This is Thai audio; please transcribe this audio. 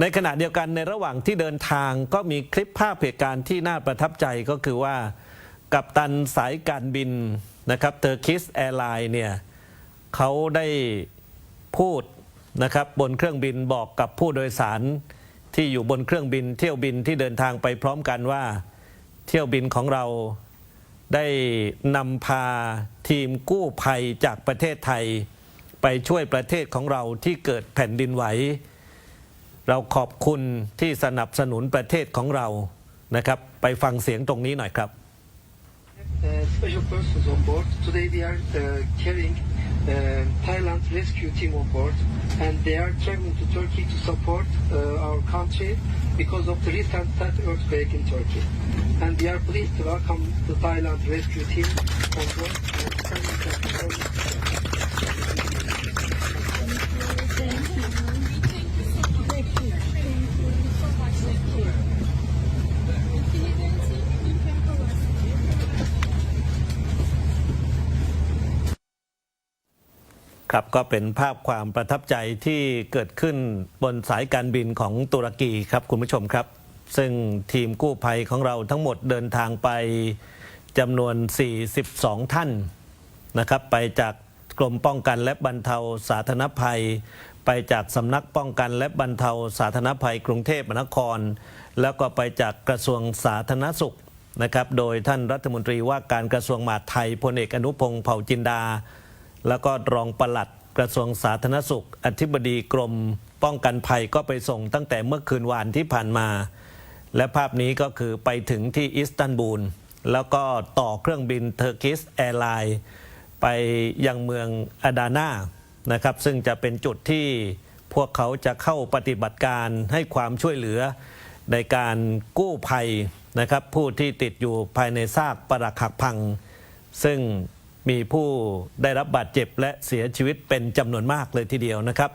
ในขณะเดียวกันในระหว่างที่เดินทางก็มีคลิปภาพเหตุการณ์ที่น่าประทับใจก็คือว่า กัปตันสายการบินนะครับเทอร์คิสแอร์ไลน์เนี่ยเขาได้พูดนะครับบนเครื่องบินบอกกับผู้โดยสารที่อยู่บนเครื่องบิน เที่ยวบินที่เดินทางไปพร้อมกันว่า เที่ยวบินของเราได้นำพาทีมกู้ภัยจากประเทศไทย ไปช่วยประเทศของเราที่เกิดแผ่นดินไหว เราขอบคุณที่สนับสนุนประเทศของเรานะครับ ไปฟังเสียงตรงนี้หน่อยครับ uh, special persons on board. Today we are uh, carrying uh, Thailand rescue team on board, and they are traveling to Turkey to support uh, our country because of the recent that earthquake in Turkey. And we are pleased to welcome the Thailand rescue team on board. ครับก็เป็นภาพความประทับใจที่เกิดขึ้นบนสายการบินของตุรกีครับคุณผู้ชมครับ ซึ่งทีมกู้ภัยของเราทั้งหมดเดินทางไปจำนวน 42 ท่านนะครับ ไปจากกรมป้องกันและบรรเทาสาธารณภัย ไปจากสำนักป้องกันและบรรเทาสาธารณภัย กรุงเทพมหานคร แล้วก็ไปจากกระทรวงสาธารณสุขนะครับ โดยท่านรัฐมนตรีว่าการกระทรวงมหาดไทยพลเอกอนุพงศ์เผ่าจินดา แล้วก็รองปลัดกระทรวงสาธารณสุข อธิบดีกรม ป้องกันภัยก็ไปส่งตั้งแต่เมื่อคืนวานที่ผ่านมา และภาพนี้ก็คือไปถึงที่อิสตันบูล แล้วก็ต่อเครื่องบินเทอร์กิสแอร์ไลน์ไปยังเมืองอาดานานะครับ ซึ่งจะเป็นจุดที่พวกเขาจะเข้าปฏิบัติการให้ความช่วยเหลือในการกู้ภัยนะครับ ผู้ที่ติดอยู่ภายในซากปรักหักพัง ซึ่ง มีผู้ได้รับบาดเจ็บและเสียชีวิตเป็นจำนวนมากเลยทีเดียวนะครับ